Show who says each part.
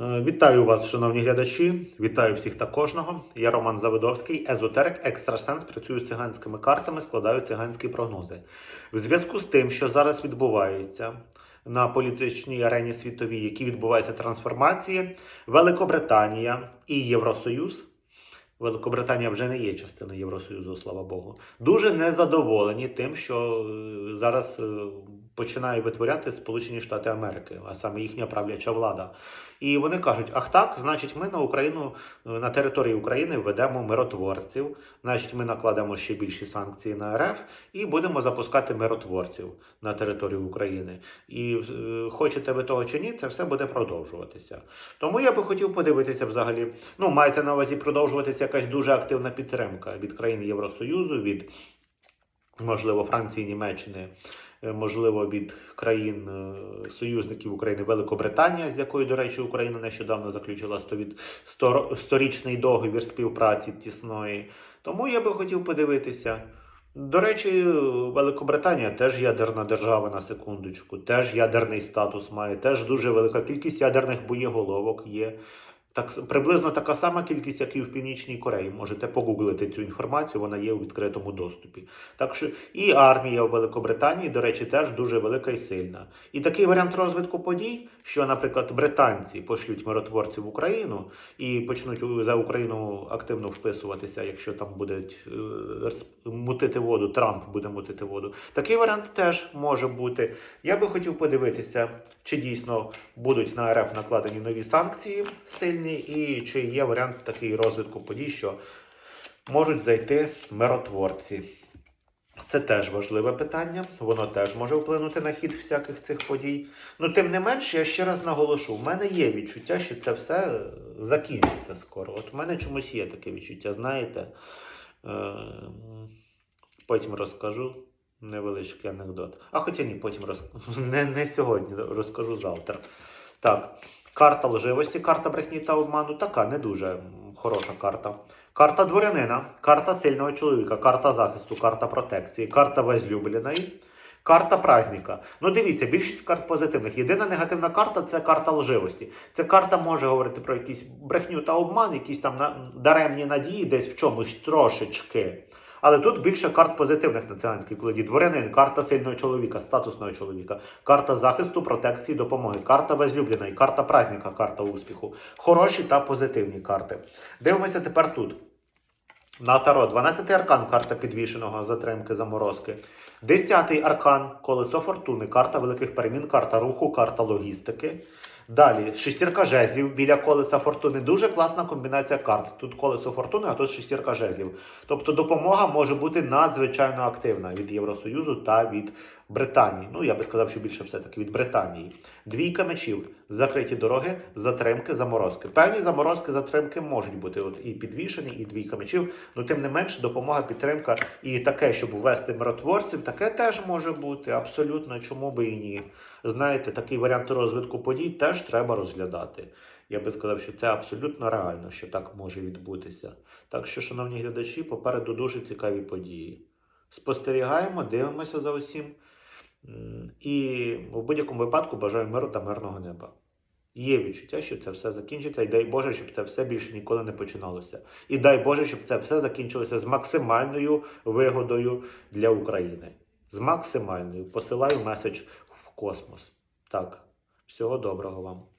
Speaker 1: Е, Вітаю вас, шановні глядачі. Вітаю всіх та кожного. Я Роман Завидовський, езотерик, екстрасенс. Працюю з циганськими картами, складаю циганські прогнози. В зв'язку з тим, що зараз відбувається на політичній арені світовій, які відбуваються трансформації, Великобританія і Євросоюз. Великобританія вже не є частиною Євросоюзу, слава Богу. Дуже незадоволені тим, що е, зараз е, починає витворяти Сполучені Штати Америки, а саме їхня правляча влада. І вони кажуть: ах так, значить, ми на Україну е, на території України введемо миротворців, значить, ми накладемо ще більші санкції на РФ і будемо запускати миротворців на територію України. І е, хочете ви того чи ні, це все буде продовжуватися. Тому я би хотів подивитися взагалі. Ну, мається на увазі продовжуватися якась дуже активна підтримка від країн Євросоюзу, від можливо Франції, Німеччини. е, Можливо, від країн е, союзників України Великобританія, з якою, до речі, Україна нещодавно заключила 100 від- 100 сторічний договір співпраці тісної. Тому я би хотів подивитися. До речі, Великобританія теж ядерна держава на секундочку, теж ядерний статус має, теж дуже велика кількість ядерних боєголовок є. Так, приблизно така сама кількість, як і в Північній Кореї. Можете погуглити цю інформацію, вона є у відкритому доступі. Так що і армія у Великобританії, до речі, теж дуже велика і сильна. І такий варіант розвитку подій, що, наприклад, британці пошлють миротворців в Україну і почнуть за Україну активно вписуватися, якщо там будуть е, мутити воду, Трамп буде мутити воду. Такий варіант теж може бути. Я би хотів подивитися, чи дійсно будуть на РФ накладені нові санкції сильні, і чи є варіант такий розвитку подій, що можуть зайти миротворці. Це теж важливе питання, воно теж може вплинути на хід всяких цих подій. Ну, тим не менш, я ще раз наголошу: в мене є відчуття, що це все е, закінчиться скоро. От в мене чомусь є таке відчуття, знаєте. Е, потім розкажу невеличкий анекдот. А хоча ні, потім розкажу. Не, не сьогодні, розкажу завтра. Так, карта лживості, карта брехні та обману така не дуже хороша карта. Карта дворянина, карта сильного чоловіка, карта захисту, карта протекції, карта возлюбленої, карта праздника. Ну дивіться, більшість карт позитивних. Єдина негативна карта це карта лживості. Ця карта може говорити про якісь брехню та обман, якісь там даремні надії, десь в чомусь трошечки. Але тут більше карт позитивних на циганській колоді. Дворянин, карта сильного чоловіка, статусного чоловіка, карта захисту, протекції, допомоги, карта возлюбленої, карта праздника, карта успіху. Хороші та позитивні карти. Дивимося тепер тут. На Таро, 12-й аркан, карта підвішеного, затримки, заморозки. 10-й аркан, колесо фортуни, карта великих перемін, карта руху, карта логістики. Далі, шестірка жезлів біля колеса фортуни. Дуже класна комбінація карт. Тут колесо фортуни, а тут шестірка жезлів. Тобто допомога може бути надзвичайно активна від Євросоюзу та від Британії. Ну, я би сказав, що більше все-таки від Британії. Двійка мечів, закриті дороги, затримки, заморозки. Певні заморозки, затримки можуть бути от і підвішені, і двійка мечів. Ну, тим не менш, допомога, підтримка і таке, щоб ввести миротворців, таке теж може бути. Абсолютно, чому би і ні. Знаєте, такий варіант розвитку подій теж треба розглядати. Я би сказав, що це абсолютно реально, що так може відбутися. Так що, шановні глядачі, попереду дуже цікаві події. Спостерігаємо, дивимося за усім. І в будь-якому випадку бажаю миру та мирного неба. Є відчуття, що це все закінчиться, і дай Боже, щоб це все більше ніколи не починалося. І дай Боже, щоб це все закінчилося з максимальною вигодою для України. З максимальною. Посилаю меседж в космос. Так, всього доброго вам.